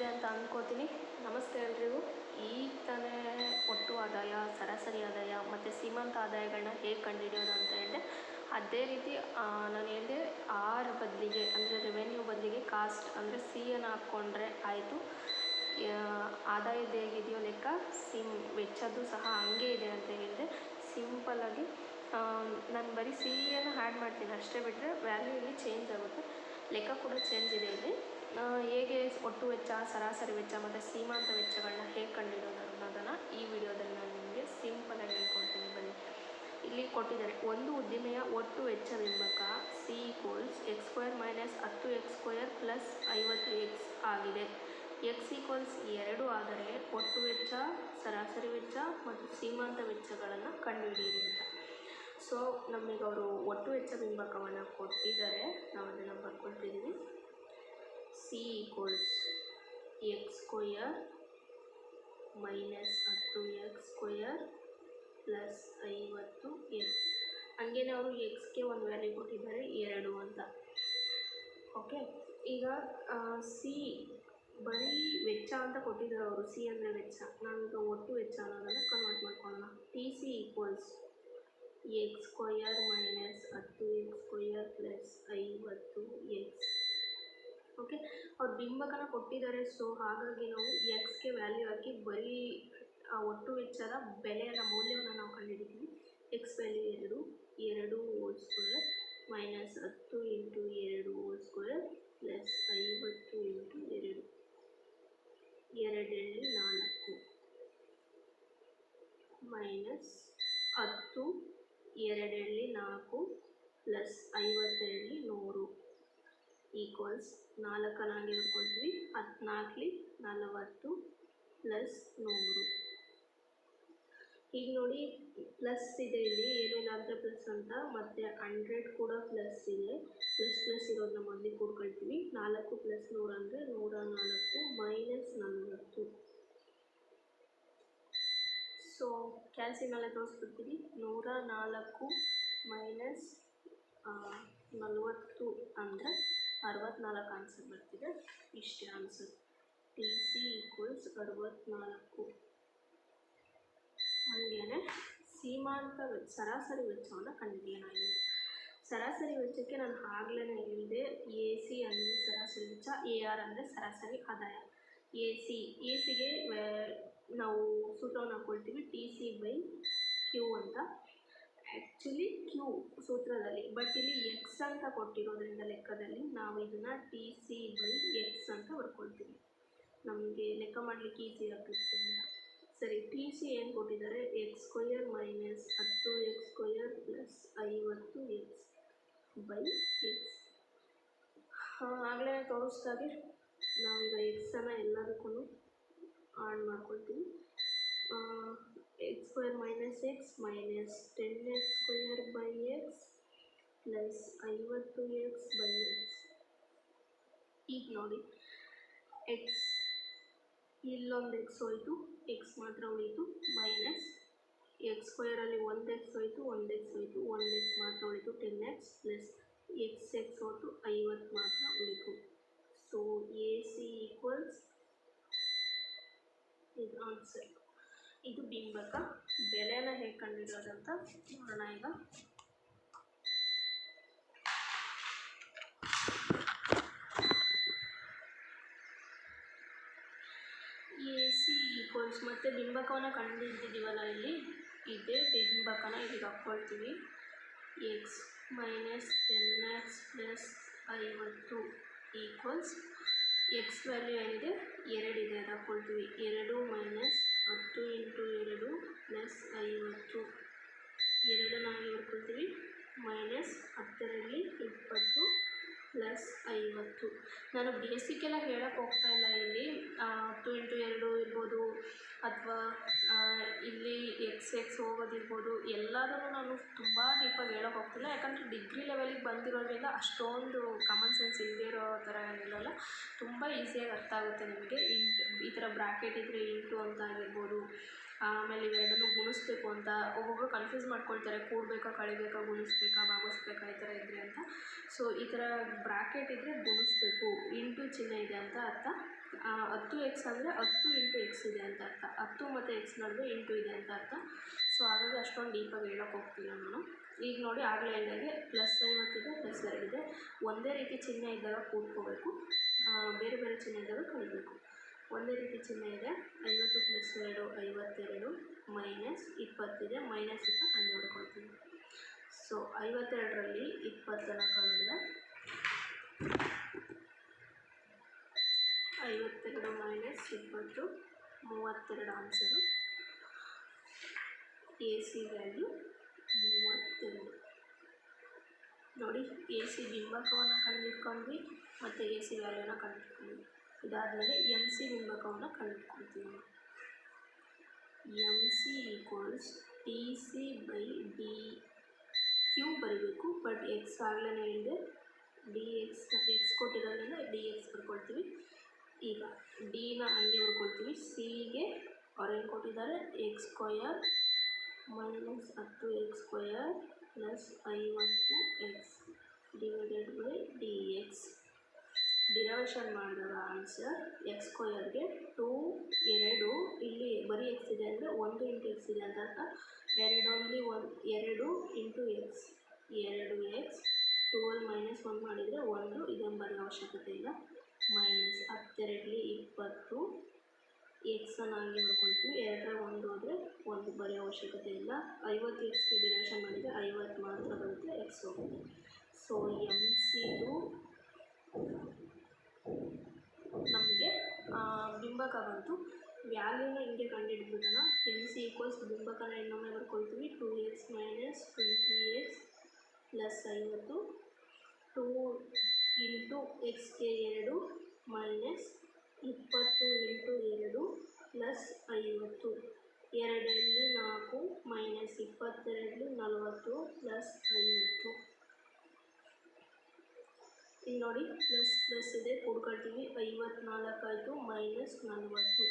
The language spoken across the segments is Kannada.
ಗೊತ್ತಿದೆ ಅಂತ ಅಂದ್ಕೋತೀನಿ ನಮಸ್ತೆ ಎಲ್ರಿಗೂ. ಈಗ ತಾನೇ ಒಟ್ಟು ಆದಾಯ, ಸರಾಸರಿ ಆದಾಯ ಮತ್ತು ಸೀಮಂತ ಆದಾಯಗಳನ್ನ ಹೇಗೆ ಕಂಡುಹಿಡಿಯೋದು ಅಂತ ಹೇಳಿದೆ ಅದೇ ರೀತಿ ನಾನು ಹೇಳಿದೆ ಆರ್ ಬದಲಿಗೆ ಅಂದರೆ ರೆವೆನ್ಯೂ ಬದಲಿಗೆ ಕಾಸ್ಟ್ ಅಂದರೆ ಸಿ ಅನ್ನು ಹಾಕ್ಕೊಂಡ್ರೆ ಆಯಿತು. ಆದಾಯದ ಹೇಗಿದೆಯೋ ಲೆಕ್ಕ ಸಿಮ್ ವೆಚ್ಚದ್ದು ಸಹ ಹಂಗೆ ಇದೆ ಅಂತ ಹೇಳಿದೆ ಸಿಂಪಲ್ಲಾಗಿ ನಾನು ಬರೀ ಸಿ ಅನ್ನು ಆ್ಯಡ್ ಮಾಡ್ತೀನಿ. ಅಷ್ಟೇ ಬಿಟ್ಟರೆ ವ್ಯಾಲ್ಯೂ ಇಲ್ಲಿ ಚೇಂಜ್ ಆಗುತ್ತೆ. ಲೆಕ್ಕ ಕೂಡ ಚೇಂಜ್ ಇದೆ ಇಲ್ಲಿ. ಹೇಗೆ ಒಟ್ಟು ವೆಚ್ಚ, ಸರಾಸರಿ ವೆಚ್ಚ ಮತ್ತು ಸೀಮಾಂತ ವೆಚ್ಚಗಳನ್ನ ಹೇಗೆ ಕಂಡುಹಿಡಿಯೋದು ಅನ್ನೋದನ್ನು ಈ ವಿಡಿಯೋದಲ್ಲಿ ನಾನು ನಿಮಗೆ ಸಿಂಪಲ್ ಆಗಿ ಹೇಳ್ಕೊಡ್ತೀನಿ. ಬನ್ನಿ. ಇಲ್ಲಿ ಕೊಟ್ಟಿದ್ದಾರೆ, ಒಂದು ಉದ್ದಿಮೆಯ ಒಟ್ಟು ವೆಚ್ಚ ಬಿಂಬಕ C equals X square minus ಹತ್ತು ಎಕ್ಸ್ ಸ್ಕ್ವೇರ್ ಪ್ಲಸ್ ಐವತ್ತು ಎಕ್ಸ್ ಆಗಿದೆ. ಎಕ್ಸ್ ಈಕ್ವಲ್ಸ್ ಎರಡು ಆದರೆ ಒಟ್ಟು ವೆಚ್ಚ, ಸರಾಸರಿ ವೆಚ್ಚ ಮತ್ತು ಸೀಮಾಂತ ವೆಚ್ಚಗಳನ್ನು ಕಂಡುಹಿಡಿಯಿರಿ ಅಂತ. ಸೊ ನಮಗೆ ಅವರು ಒಟ್ಟು ವೆಚ್ಚ ಬಿಂಬಕವನ್ನು ಕೊಟ್ಟಿದ್ದಾರೆ. ನಾವು ಅದನ್ನು C equals X square minus ಹತ್ತು ಎಕ್ಸ್ ಸ್ಕ್ವಯರ್ ಪ್ಲಸ್ ಐವತ್ತು ಎಕ್ಸ್ ಹಂಗೇನೆ ಅವರು ಎಕ್ಸ್ಗೆ ಒಂದು ವ್ಯಾಲ್ಯೂ ಕೊಟ್ಟಿದ್ದಾರೆ, ಎರಡು ಅಂತ. ಓಕೆ ಈಗ ಸಿ ಬರೀ ವೆಚ್ಚ ಅಂತ ಕೊಟ್ಟಿದ್ದಾರೆ ಅವರು. ಸಿ ಅಂದರೆ ವೆಚ್ಚ. ನಾವೀಗ ಒಟ್ಟು ವೆಚ್ಚ ಅನ್ನೋದನ್ನು ಕನ್ವರ್ಟ್ ಮಾಡ್ಕೊಳ್ಳೋಣ. T C equals X square minus ಹತ್ತು ಎಕ್ಸ್ ಸ್ಕ್ವಯರ್ ಪ್ಲಸ್ ಓಕೆ ಅವ್ರು ಬಿಂಬಕನ ಕೊಟ್ಟಿದ್ದಾರೆ. ಸೊ ಹಾಗಾಗಿ ನಾವು ಎಕ್ಸ್ಗೆ ವ್ಯಾಲ್ಯೂ ಹಾಕಿ ಬರೀ ಒಟ್ಟು ವೆಚ್ಚದ ಬೆಲೆಯ ಮೌಲ್ಯವನ್ನು ನಾವು ಕಂಡುಹಿಡಿತೀವಿ. ಎಕ್ಸ್ ವ್ಯಾಲ್ಯೂ ಎರಡು ಎರಡು ಹೋಲ್ ಸ್ಕ್ವೇರ್ ಮೈನಸ್ ಹತ್ತು ಇಂಟು ಎರಡು ಹೋಲ್ ಸ್ಕ್ವೇರ್ ಪ್ಲಸ್ ಐವತ್ತು ಇಂಟು ಎರಡು. ಎರಡರಲ್ಲಿ ನಾಲ್ಕು ಮೈನಸ್ ಹತ್ತು, ಎರಡರಲ್ಲಿ ನಾಲ್ಕು ಪ್ಲಸ್ ಐವತ್ತರಲ್ಲಿ ನೂರು. ಈಕ್ವಲ್ಸ್ ನಾಲ್ಕನ್ನು ಹಾಗೆ ಬರ್ಕೊಳ್ತೀವಿ ಹದಿನಾಲ್ಕಲಿ ನಲವತ್ತು ಪ್ಲಸ್ ನೂರು. ಈಗ ನೋಡಿ ಪ್ಲಸ್ ಇದೆ ಇಲ್ಲಿ ಏನೇನಾದರೆ ಪ್ಲಸ್ ಅಂತ, ಮತ್ತು ಹಂಡ್ರೆಡ್ ಕೂಡ ಪ್ಲಸ್ ಇದೆ. ಪ್ಲಸ್ ಪ್ಲಸ್ ಇರೋದನ್ನ ಮೊದಲಿಗೆ ಕೂಡ್ಕೊಳ್ತೀವಿ. ನಾಲ್ಕು ಪ್ಲಸ್ ನೂರು ಅಂದರೆ ನೂರ ನಾಲ್ಕು ಮೈನಸ್ ನಲವತ್ತು. ಸೊ ಕ್ಯಾಲ್ಸಿಯಮಲ್ಲೇ ತೋರಿಸ್ಬಿಡ್ತೀವಿ ನೂರ ನಾಲ್ಕು ಮೈನಸ್ ನಲವತ್ತು ಅಂದರೆ ಅರವತ್ತ್ನಾಲ್ಕು ಆನ್ಸರ್ ಬರ್ತಿದೆ. ಇಷ್ಟೇ ಆನ್ಸರ್ ಟಿ ಸಿ ಈಕ್ವಲ್ಸ್ ಅರವತ್ತ್ನಾಲ್ಕು ಹಾಗೇನೆ, ಸೀಮಾಂತ ವೆಚ್ಚ ಸರಾಸರಿ ವೆಚ್ಚವನ್ನು ಕಂಡುಹಿಡಿಯೋಣ ಇಲ್ಲಿ ಸರಾಸರಿ ವೆಚ್ಚಕ್ಕೆ ನಾನು ಆಗ್ಲೇ ಹೇಳಿದೆ ಎ ಸಿ ಅಂದರೆ ಸರಾಸರಿ ವೆಚ್ಚ ಎ ಆರ್ ಅಂದರೆ ಸರಾಸರಿ ಆದಾಯ. ಎ ಸಿ ಎ ಸಿಗೆ ನಾವು ಸೂತ್ರವನ್ನು ಹಾಕ್ಕೊಳ್ತೀವಿ ಟಿ ಸಿ ಬೈ ಕ್ಯೂ ಅಂತ. ಆ್ಯಕ್ಚುಲಿ ಕ್ಯೂ ಸೂತ್ರದಲ್ಲಿ ಬಟ್ ಇಲ್ಲಿ ಎಕ್ಸ್ ಅಂತ ಕೊಟ್ಟಿರೋದ್ರಿಂದ ಲೆಕ್ಕದಲ್ಲಿ ನಾವು ಇದನ್ನು ಟಿ ಸಿ ಬೈ ಎಕ್ಸ್ ಅಂತ ಬರ್ಕೊಳ್ತೀವಿ. ನಮಗೆ ಲೆಕ್ಕ ಮಾಡಲಿಕ್ಕೆ ಈಸಿ ಆಗುತ್ತೆ ಸರಿ ಟಿ ಸಿ ಏನು ಕೊಟ್ಟಿದ್ದಾರೆ? ಎಕ್ಸ್ ಸ್ಕ್ವಯರ್ ಮೈನಸ್ ಹತ್ತು ಎಕ್ಸ್ ಸ್ಕ್ವಯರ್ ಪ್ಲಸ್ ಐವತ್ತು ಎಕ್ಸ್ ಬೈ ಎಕ್ಸ್ ಆಗಲೇ ತೋರಿಸ್ದಾಗೆ ನಾವೀಗ ಎಕ್ಸನ್ನು ಎಲ್ಲದಕ್ಕೂ ಆಡ್ ಮಾಡ್ಕೊಳ್ತೀವಿ. Minus X minus ten X square by X plus ಐವತ್ತು ಎಕ್ಸ್ ಬೈ ಎಕ್ಸ್ ಈಗ ನೋಡಿ ಎಕ್ಸ್ ಇಲ್ಲೊಂದು ಎಕ್ಸ್ ಹೋಯಿತು ಎಕ್ಸ್ ಮಾತ್ರ ಉಳಿತು ಮೈನಸ್ ಎಕ್ಸ್ ಸ್ಕ್ವೇರಲ್ಲಿ ಒಂದು ಎಕ್ಸ್ ಹೋಯಿತು ಒಂದು ಎಕ್ಸ್ ಹೋಯಿತು ಒಂದು ಎಕ್ಸ್ ಮಾತ್ರ ಉಳಿತು ten X plus X X ಹೋಯ್ತು ಐವತ್ತು ಮಾತ್ರ ಉಳಿತು ಸೊ ಎ ಸಿ ಈಕ್ವಲ್ಸ್ ಇದು ಆನ್ಸರ್ ಇದು ಬಿಂಬಕ ಬೆಲೆನ ಹೇಗೆ ಕಂಡುಹಿಡಿಯೋದಂತ ನೋಡೋಣ ಈಗ. ಎ ಸಿ ಈಕ್ವಲ್ಸ್ ಮತ್ತು ಬಿಂಬಕವನ್ನು ಕಂಡುಹಿಡ್ದಿದ್ದೀವಲ್ಲ ಇಲ್ಲಿ. ಇದೇ ಬಿಂಬಕನ ಇಲ್ಲಿಗೆ ಹಾಕ್ಕೊಳ್ತೀವಿ. X minus ten X plus ಐವತ್ತು ಈಕ್ವಲ್ಸ್ ಎಕ್ಸ್ ವ್ಯಾಲ್ಯೂ ಏನಿದೆ? ಎರಡಿದೆ ಅದು ಹಾಕ್ಕೊಳ್ತೀವಿ ಎರಡು ಮೈನಸ್ ಹತ್ತು ಇಂಟು ಎರಡು ಪ್ಲಸ್ ಐವತ್ತು. ಎರಡನ್ನು ಹೇಳ್ಕೊಳ್ತೀವಿ ಮೈನಸ್ ಹತ್ತರಲ್ಲಿ ಇಪ್ಪತ್ತು ಪ್ಲಸ್ ಐವತ್ತು. ನಾನು ಬೇಸಿಕ್ಕೆಲ್ಲ ಹೇಳೋಕ್ಕೆ ಹೋಗ್ತಾ ಇಲ್ಲ ಇಲ್ಲಿ. ಹತ್ತು ಇಂಟು ಎರಡು ಇರ್ಬೋದು. ಅಥವಾ ಇಲ್ಲಿ ಎಕ್ಸ್ ಎಕ್ಸ್ ಹೋಗೋದಿರ್ಬೋದು ಎಲ್ಲದನ್ನು ನಾನು ತುಂಬ ಡೀಪಾಗಿ ಹೇಳೋಕೆ ಹೋಗ್ತಿಲ್ಲ. ಯಾಕಂದರೆ ಡಿಗ್ರಿ ಲೆವೆಲಿಗೆ ಬಂದಿರೋದ್ರಿಂದ ಅಷ್ಟೊಂದು ಕಾಮನ್ ಸೆನ್ಸ್ ಇಲ್ಲದೇ ಇರೋ ಥರ ಏನಿರಲ್ಲ ತುಂಬ ಈಸಿಯಾಗಿ ಅರ್ಥ ಆಗುತ್ತೆ ನಿಮಗೆ. ಇಂಟು ಈ ಥರ ಬ್ರಾಕೆಟ್ ಇದ್ದರೆ ಇಂಟು ಅಂತ ಆಗಿರ್ಬೋದು. ಆಮೇಲೆ ಇವೆರಡನ್ನೂ ಒಬ್ಬೊಬ್ಬರು ಕನ್ಫ್ಯೂಸ್ ಮಾಡ್ಕೊಳ್ತಾರೆ, ಕೂಡಬೇಕಾ, ಕಳಿಬೇಕಾ, ಗುಣಿಸ್ಬೇಕಾ, ಭಾಗಿಸ್ಬೇಕಾ ಈ ಥರ ಇದ್ದರೆ ಅಂತ. ಸೊ ಈ ಥರ ಬ್ರಾಕೆಟ್ ಇದ್ದರೆ ಗುಣಿಸ್ಬೇಕು. ಇಂಟು ಚಿಹ್ನೆ ಇದೆ ಅಂತ ಅರ್ಥ. ಹತ್ತು ಎಕ್ಸ್ ಅಂದರೆ ಹತ್ತು ಇಂಟು ಎಕ್ಸ್ ಇದೆ ಅಂತ ಅರ್ಥ. ಹತ್ತು ಮತ್ತು ಎಕ್ಸ್ ನಡುವೆ ಇಂಟು ಇದೆ ಅಂತ ಅರ್ಥ. ಸೊ ಹಾಗಾಗಿ ಅಷ್ಟೊಂದು ಡೀಪಾಗಿ ಹೇಳೋಕೆ ಹೋಗ್ತೀನಿ ನಾನು. ಈಗ ನೋಡಿ, ಆಗಲೇ ಹೇಳಿದಾಗೆ ಪ್ಲಸ್ ಐವತ್ತಿದೆ ಪ್ಲಸ್ ಇದೆ. ಒಂದೇ ರೀತಿ ಚಿಹ್ನೆ ಇದ್ದಾಗ ಕೂಡ್ಕೋಬೇಕು. ಬೇರೆ ಬೇರೆ ಚಿಹ್ನೆ ಇದ್ದಾಗ ಕಳಿಬೇಕು. ಒಂದೇ ರೀತಿ ಚಿಹ್ನೆ ಇದೆ. ಐವತ್ತು ಪ್ಲಸ್ ಎರಡು, ಐವತ್ತೆರಡು. ಮೈನಸ್ ಇಪ್ಪತ್ತಿದೆ ಮೈನಸ್ ಇಪ್ಪತ್ತು ನಾನು ನೋಡ್ಕೊಳ್ತೀನಿ ಸೊ ಐವತ್ತೆರಡರಲ್ಲಿ ಇಪ್ಪತ್ತನ್ನು ಕಂಡಿದೆ ಐವತ್ತೆರಡು ಮೈನಸ್ ಇಪ್ಪತ್ತು, ಮೂವತ್ತೆರಡು ಆನ್ಸರು ಎ ಸಿ ವ್ಯಾಲ್ಯೂ ಮೂವತ್ತೆರಡು. ನೋಡಿ ಎ ಸಿ ಬಿಂಬಕವನ್ನು ಕಂಡುಹಿಡ್ಕೊಂಡ್ವಿ ಮತ್ತು ಎ ಸಿ ವ್ಯಾಲ್ಯೂನ ಕಂಡುಹಿಡ್ಕೊಂಡ್ವಿ ಇದಾದಮೇಲೆ ಎಂ ಸಿ ಬಿಂಬಕವನ್ನು ಕಂಡುಹಿಡ್ಕೊಳ್ತೀವಿ M C equals T C by D Q ಬರೀಬೇಕು ಬಟ್ ಎಕ್ಸ್ ಆಗಲೇ ಹೇಳಿದೆ ಡಿ ಎಕ್ಸ್ ಎಕ್ಸ್ ಕೊಟ್ಟಿರೋದ್ರಿಂದ ಡಿ ಎಕ್ಸ್ ಬರ್ಕೊಳ್ತೀವಿ ಈಗ ಡಿನ ಹಂಗೆ ಬರ್ಕೊಳ್ತೀವಿ ಸಿಗೆ ಅವ್ರು ಏನು ಕೊಟ್ಟಿದ್ದಾರೆ ಎಕ್ಸ್ ಸ್ಕ್ವಯರ್ ಮೈನಸ್ ಹತ್ತು ಎಕ್ಸ್ ಸ್ಕ್ವಯರ್ ಪ್ಲಸ್ ಐವತ್ತು X divided by D X derivation ಮಾಡಿದಾಗ ಆನ್ಸರ್ ಎಕ್ಸ್ ಸ್ಕ್ವಯರ್ಗೆ ಟೂ ಎರಡು ಇಲ್ಲಿ ಬರೀ ಎಕ್ಸ್ ಇದೆ ಅಂದರೆ ಒಂದು ಇಂಟು ಅರ್ಥ ಎರಡು ಒಂದು, ಎರಡು ಇಂಟು ಎಕ್ಸ್ ಎರಡು ಎಕ್ಸ್ ಟುವೆಲ್ ಮೈನಸ್ ಒನ್ ಮಾಡಿದರೆ ಒಂದು ಇದನ್ನು ಬರೆಯೋ ಅವಶ್ಯಕತೆ ಇಲ್ಲ. ಮೈನಸ್ ಹತ್ತೆರಡಲಿ ಇಪ್ಪತ್ತು ಎಕ್ಸನ್ನು ಹಾಗೆ ನೋಡ್ಕೊಳ್ತೀವಿ. ಎರಡರ ಒಂದು ಹೋದರೆ ಒಂದು ಬರೆಯೋ ಅವಶ್ಯಕತೆ ಇಲ್ಲ. ಐವತ್ತು ಎಕ್ಸ್ಗೆ ಡಿವಿಷನ್ ಮಾಡಿದರೆ ಐವತ್ತು ಮಾತ್ರ ಬರುತ್ತೆ ಎಕ್ಸ್ ಹೋಗುತ್ತೆ. ಸೊ ಎಂ ಸಿದು ನಮಗೆ ಬಿಂಬಕ ಬಂತು. ವ್ಯಾಲ್ಯೂನ ಹಿಂಗೆ ಕಂಡುಹಿಡ್ಬಿಡೋಣ ಎಂ ಸಿ ಈಕ್ವಲ್ಸ್ ಬಿಂಬಕನ ಇನ್ನೊಮ್ಮೆ ಬರ್ಕೊಳ್ತೀವಿ. Two X minus twenty X plus ಐವತ್ತು. ಟೂ ಇಂಟು ಎಕ್ಸ್ಗೆ ಎರಡು ಮೈನಸ್ ಇಪ್ಪತ್ತು ಇಂಟು ಎರಡು ಪ್ಲಸ್ ಐವತ್ತು. ಎರಡರಲ್ಲಿ ನಾಲ್ಕು ಮೈನಸ್ ಇಪ್ಪತ್ತೆರಡು ನಲವತ್ತು ಪ್ಲಸ್ ಐವತ್ತು. ಇಲ್ಲಿ ನೋಡಿ ಪ್ಲಸ್ ಪ್ಲಸ್ ಇದೆ. ಕೂಡ್ಕೊಳ್ತೀವಿ. ಐವತ್ನಾಲ್ಕು ಆಯಿತು ಮೈನಸ್ ನಲವತ್ತು.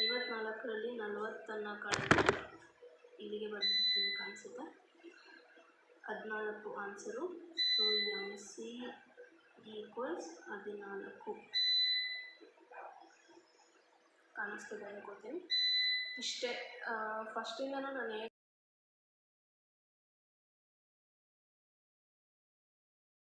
ಐವತ್ನಾಲ್ಕರಲ್ಲಿ ನಲವತ್ತನ್ನು ಕಳೆದು ಇಲ್ಲಿಗೆ ಬರ್ತೀನಿ ಕಾಣಿಸುತ್ತೆ? ಹದಿನಾಲ್ಕು answer. So M C equals ಹದಿನಾಲ್ಕು. ಕಾಣಿಸ್ತಿದೆ ಅನ್ಕೋತೀನಿ. ಇಷ್ಟೇ ಫಸ್ಟಿಂದನೂ ನಾನು